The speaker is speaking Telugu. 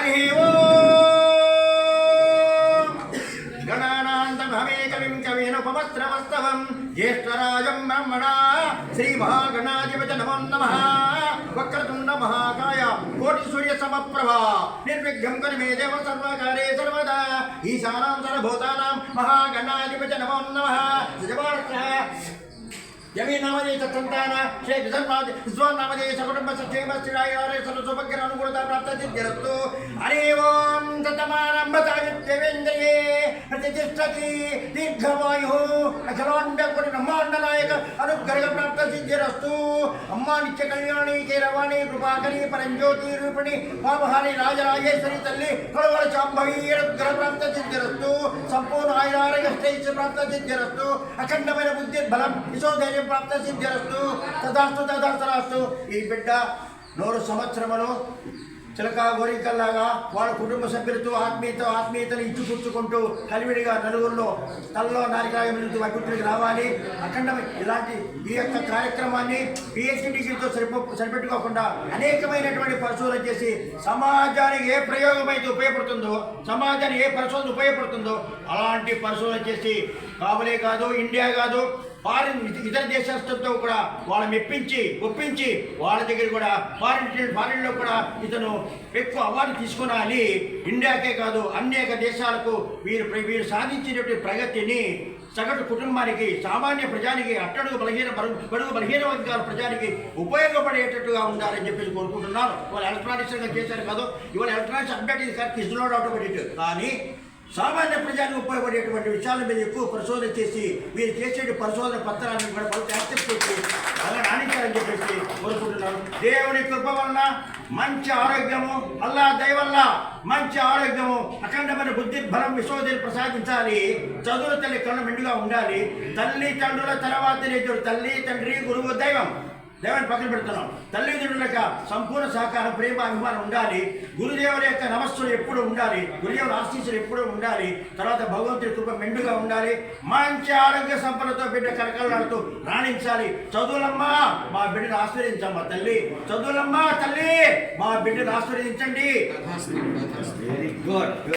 హరి గణానాంతమహమేకవిం కవీనుపమస్త్రవస్తవం జ్యేష్ఠరాజం బ్రహ్మణా శ్రీమహాగణాధిపత నమో నమ. వక్రతుండ మహాకాయ కోటి సూర్య సమప్రభ నిర్విఘ్నం కని మే దేవ సర్వకారే సర్వదా. ఈశానాం సర్వభూతానాం మహాగణాధిపత నమో నమ. యమి నామదేశ సంతాన శ్రీ విధర్మాది విశ్వాన్ నామదేశ కుటుంబ సక్షేమ స్థిరాయారే సర్వ సౌభాగ్య అనుకూలత ప్రాప్త సిద్ధిరస్తు హరి ఓం తతమారంభ సాహిత్యవేంద్రియే ప్రతిష్టతి దీర్ఘవాయు అఖిలాండ కోటి బ్రహ్మాండ నాయక అనుగ్రహ ప్రాప్త సిద్ధిరస్తు అమ్మా నిత్య కళ్యాణి కీరవాణి కృపాకరి పరంజ్యోతి రూపిణి పాపహాని రాజరాజేశ్వరి తల్లి కొడవల చాంభవి అనుగ్రహ ప్రాప్త సిద్ధిరస్తు సంపూర్ణ ఆయురారోగ్య శ్రేయస్సు ప్రాప్త సిద్ధిరస్తు అఖండమైన బుద్ధి బలం యశోధైర్యం ప్రాప్త సిద్ధిరస్తు తదాస్తు తదాస్తరాస్తు ఈ బిడ్డ నూరు సంవత్సరములు చిలక గోరికల్లాగా వాళ్ళ కుటుంబ సభ్యులతో ఆత్మీయత ఆత్మీయతను ఇచ్చిపుచ్చుకుంటూ కలివిడిగా నలుగురిలో తలలో నారికలాగా మిలుతూ వైకుంఠుడికి రావాలి. అఖండ ఇలాంటి ఈ యొక్క కార్యక్రమాన్ని పిహెచ్డి డిగ్రీతో సరిపో సరిపెట్టుకోకుండా అనేకమైనటువంటి పరిశోధన చేసి సమాజానికి ఏ ప్రయోగం అయితే ఉపయోగపడుతుందో సమాజానికి ఏ పరిశోధన ఉపయోగపడుతుందో అలాంటి పరిశోధన చేసి కాబలే కాదు ఇండియా కాదు ఫారిన్ ఇతర దేశస్తులతో కూడా వాళ్ళని మెప్పించి ఒప్పించి వాళ్ళ దగ్గర కూడా ఫారిన్ ఫారిన్లో కూడా ఇతను ఎక్కువ అవార్డు తీసుకునాలి ఇండియాకే కాదు అనేక దేశాలకు వీరు వీరు సాధించినటువంటి ప్రగతిని సగటు కుటుంబానికి సామాన్య ప్రజానికి అట్టడుగు బలహీన బరుగు బడుగు బలహీన వర్గాల ప్రజానికి ఉపయోగపడేటట్టుగా ఉండాలని చెప్పేసి కోరుకుంటున్నాను ఇవాళ ఎలక్ట్రానిక్స్గా చేశారు కాదు ఇవాళ ఎలక్ట్రానిక్స్ అప్డేట్ ఇది కరెక్ట్ ఇస్ నాట్ ఆటోమేటిక్ కానీ సామాన్య ప్రజానికి ఉపయోగపడేటువంటి విషయాల మీద ఎక్కువ పరిశోధన చేసి మీరు చేసే పరిశోధన పత్రాన్ని కూడా కొంత యాక్సెప్ట్ చేసి అలా రాణించాలని చెప్పేసి కోరుకుంటున్నాను. దేవుని కృప వలన మంచి ఆరోగ్యము అల్లా దయవల్ల మంచి ఆరోగ్యము అఖండమైన బుద్ధి బలం విశ్వోదయం ప్రసాదించాలి. చదువు తల్లి కళ్ళు మెండుగా ఉండాలి. తల్లి తండ్రుల తర్వాత తల్లి తండ్రి గురువు దైవం దేవుని పక్కన పెడుతున్నాం. తల్లిదండ్రుల యొక్క సంపూర్ణ సహకారం ప్రేమ అభిమానం ఉండాలి. గురుదేవుల యొక్క నమస్సులు ఎప్పుడు ఉండాలి. గురుదేవుల ఆశీస్సులు ఎప్పుడు ఉండాలి. తర్వాత భగవంతుడి కృప మెండుగా ఉండాలి. మంచి ఆరోగ్య సంపదతో బిడ్డ కరకలాడుతూ రాణించాలి. చదువులమ్మా మా బిడ్డను ఆశ్రయించమ్మా తల్లి. చదువులమ్మా తల్లి మా బిడ్డను ఆశ్రయించండి వెరీ గుడ్